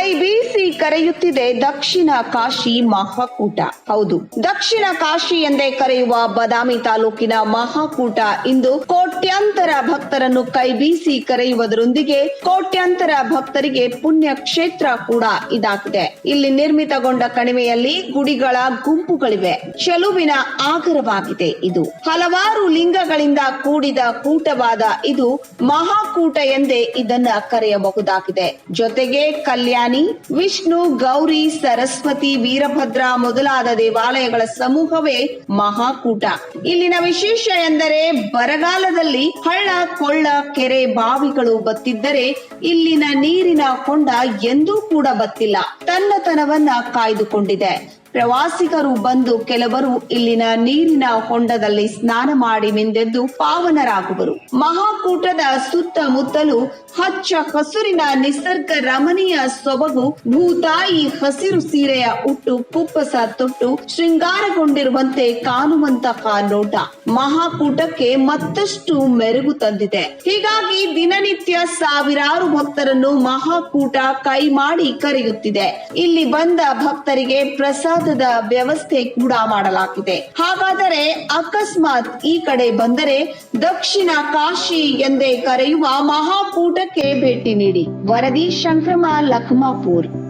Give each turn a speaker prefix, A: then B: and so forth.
A: ಕೈ ಕರೆಯುತ್ತಿದೆ ದಕ್ಷಿಣ ಕಾಶಿ ಮಹಾಕೂಟ. ಹೌದು ದಕ್ಷಿಣ ಕಾಶಿ ಎಂದೇ ಕರೆಯುವ ಬದಾಮಿ ತಾಲೂಕಿನ ಮಹಾಕೂಟ ಇಂದು ಕೋಟ್ಯಾಂತರ ಭಕ್ತರನ್ನು ಕೈ ಬೀಸಿ ಕರೆಯುವುದರೊಂದಿಗೆ ಕೋಟ್ಯಾಂತರ ಭಕ್ತರಿಗೆ ಪುಣ್ಯ ಕ್ಷೇತ್ರ ಕೂಡ ಇದಾಗಿದೆ. ಇಲ್ಲಿ ನಿರ್ಮಿತಗೊಂಡ ಕಣಿವೆಯಲ್ಲಿ ಗುಡಿಗಳ ಗುಂಪುಗಳಿವೆ. ಚೆಲುವಿನ ಆಗರವಾಗಿದೆ ಇದು. ಹಲವಾರು ಲಿಂಗಗಳಿಂದ ಕೂಡಿದ ಕೂಟವಾದ ಇದು ಮಹಾಕೂಟ ಎಂದೇ ಇದನ್ನ ಕರೆಯಬಹುದಾಗಿದೆ. ಜೊತೆಗೆ ಕಲ್ಯಾಣಿ, ವಿಷ್ಣು, ಗೌರಿ, ಸರಸ್ವತಿ, ವೀರಭದ್ರ ಮೊದಲಾದ ದೇವಾಲಯಗಳ ಸಮೂಹವೇ ಮಹಾಕೂಟ. ಇಲ್ಲಿನ ವಿಶೇಷ ಎಂದರೆ ಬರಗಾಲದಲ್ಲಿ ಹಳ್ಳ ಕೊಳ್ಳ ಕೆರೆ ಬಾವಿಗಳು ಬತ್ತಿದ್ದರೆ ಇಲ್ಲಿನ ನೀರಿನ ಕೊಂಡ ಎಂದೂ ಕೂಡ ಬತ್ತಿಲ್ಲ. ತನ್ನತನವನ್ನ ಕಾಯ್ದುಕೊಂಡಿದೆ. ಪ್ರವಾಸಿಗರು ಬಂದು ಕೆಲವರು ಇಲ್ಲಿನ ನೀರಿನ ಹೊಂಡದಲ್ಲಿ ಸ್ನಾನ ಮಾಡಿ ಮಿಂದೆದ್ದು ಪಾವನರಾಗುವರು. ಮಹಾಕೂಟದ ಸುತ್ತಮುತ್ತಲು ಹಚ್ಚ ಹಸುರಿನ ನಿಸರ್ಗ ರಮಣೀಯ ಸೊಬಗು, ಭೂತಾಯಿ ಹಸಿರು ಸೀರೆಯ ಉಟ್ಟು ಪುಪ್ಪಸ ತೊಟ್ಟು ಶೃಂಗಾರಗೊಂಡಿರುವಂತೆ ಕಾಣುವಂತಹ ನೋಟ ಮಹಾಕೂಟಕ್ಕೆ ಮತ್ತಷ್ಟು ಮೆರುಗು ತಂದಿದೆ. ಹೀಗಾಗಿ ದಿನನಿತ್ಯ ಸಾವಿರಾರು ಭಕ್ತರನ್ನು ಮಹಾಕೂಟ ಕೈ ಮಾಡಿ ಕರೆಯುತ್ತಿದೆ. ಇಲ್ಲಿ ಬಂದ ಭಕ್ತರಿಗೆ ಪ್ರಸಾದದ ವ್ಯವಸ್ಥೆ ಕೂಡ ಮಾಡಲಾಗಿದೆ. ಹಾಗಾದರೆ ಅಕಸ್ಮಾತ್ ಈ ಕಡೆ ಬಂದರೆ ದಕ್ಷಿಣ ಕಾಶಿ ಎಂದೇ ಕರೆಯುವ ಮಹಾಕೂಟಕ್ಕೆ ಭೇಟಿ ನೀಡಿ. ವರದಿ ಶಂಕ್ರಮ ಲಖಮಾಪುರ್.